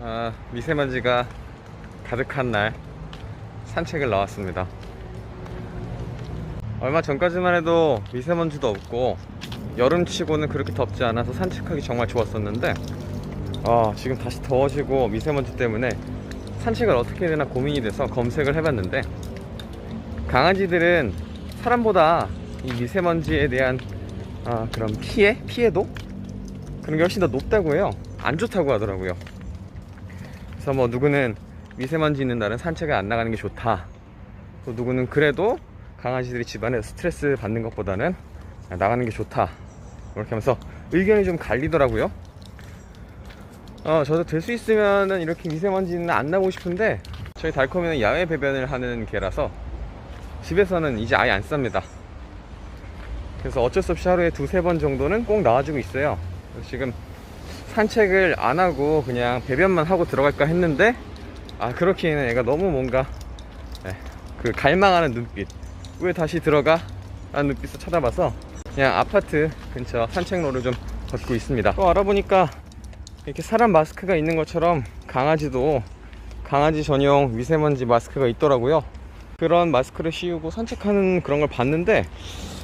아, 미세먼지가 가득한 날 산책을 나왔습니다. 얼마 전까지만 해도 미세먼지도 없고 여름치고는 그렇게 덥지 않아서 산책하기 정말 좋았었는데 아, 지금 다시 더워지고 미세먼지 때문에 산책을 어떻게 해야 되나 고민이 돼서 검색을 해봤는데 강아지들은 사람보다 이 미세먼지에 대한 아, 그런 피해? 피해도? 그런 게 훨씬 더 높다고 해요. 안 좋다고 하더라고요. 그래서 뭐 누구는 미세먼지 있는 날은 산책을 안 나가는 게 좋다. 또 누구는 그래도 강아지들이 집안에서 스트레스 받는 것보다는 나가는 게 좋다. 이렇게 하면서 의견이 좀 갈리더라고요. 어, 저도 될 수 있으면은 이렇게 미세먼지는 안 나고 싶은데 저희 달콤이는 야외 배변을 하는 개라서 집에서는 이제 아예 안 쌉니다. 그래서 어쩔 수 없이 하루에 두세 번 정도는 꼭 나와주고 있어요. 지금 산책을 안 하고 그냥 배변만 하고 들어갈까 했는데 아 그렇기에는 애가 너무 뭔가 네, 그 갈망하는 눈빛 왜 다시 들어가? 라는 눈빛을 쳐다봐서 그냥 아파트 근처 산책로를 좀 걷고 있습니다 또 알아보니까 이렇게 사람 마스크가 있는 것처럼 강아지도 강아지 전용 미세먼지 마스크가 있더라고요 그런 마스크를 씌우고 산책하는 그런 걸 봤는데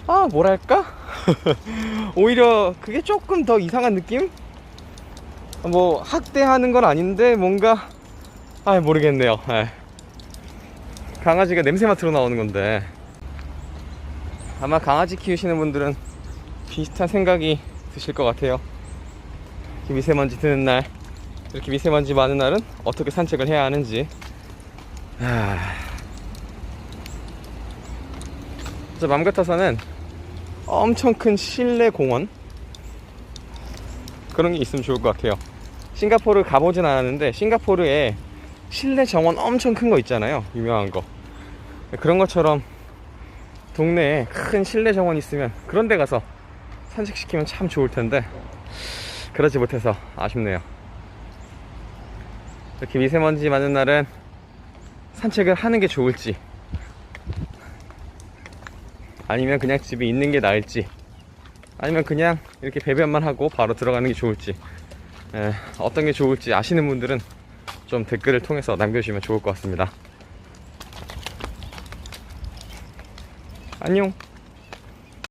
아 뭐랄까 오히려 그게 조금 더 이상한 느낌? 뭐 학대하는 건 아닌데 뭔가 아 모르겠네요. 예. 강아지가 냄새 맡으러 나오는 건데. 아마 강아지 키우시는 분들은 비슷한 생각이 드실 것 같아요. 미세먼지 드는 날 이렇게 미세먼지 많은 날은 어떻게 산책을 해야 하는지. 아... 저맘 같아서는 엄청 큰 실내 공원 그런 게 있으면 좋을 것 같아요. 싱가포르 가보진 않았는데 싱가포르에 실내 정원 엄청 큰 거 있잖아요. 유명한 거. 그런 것처럼 동네에 큰 실내 정원 있으면 그런 데 가서 산책시키면 참 좋을 텐데 그러지 못해서 아쉽네요. 이렇게 미세먼지 많은 날은 산책을 하는 게 좋을지 아니면 그냥 집에 있는 게 나을지 아니면 그냥 이렇게 배변만 하고 바로 들어가는 게 좋을지 에, 어떤 게 좋을지 아시는 분들은 좀 댓글을 통해서 남겨주시면 좋을 것 같습니다. 안녕.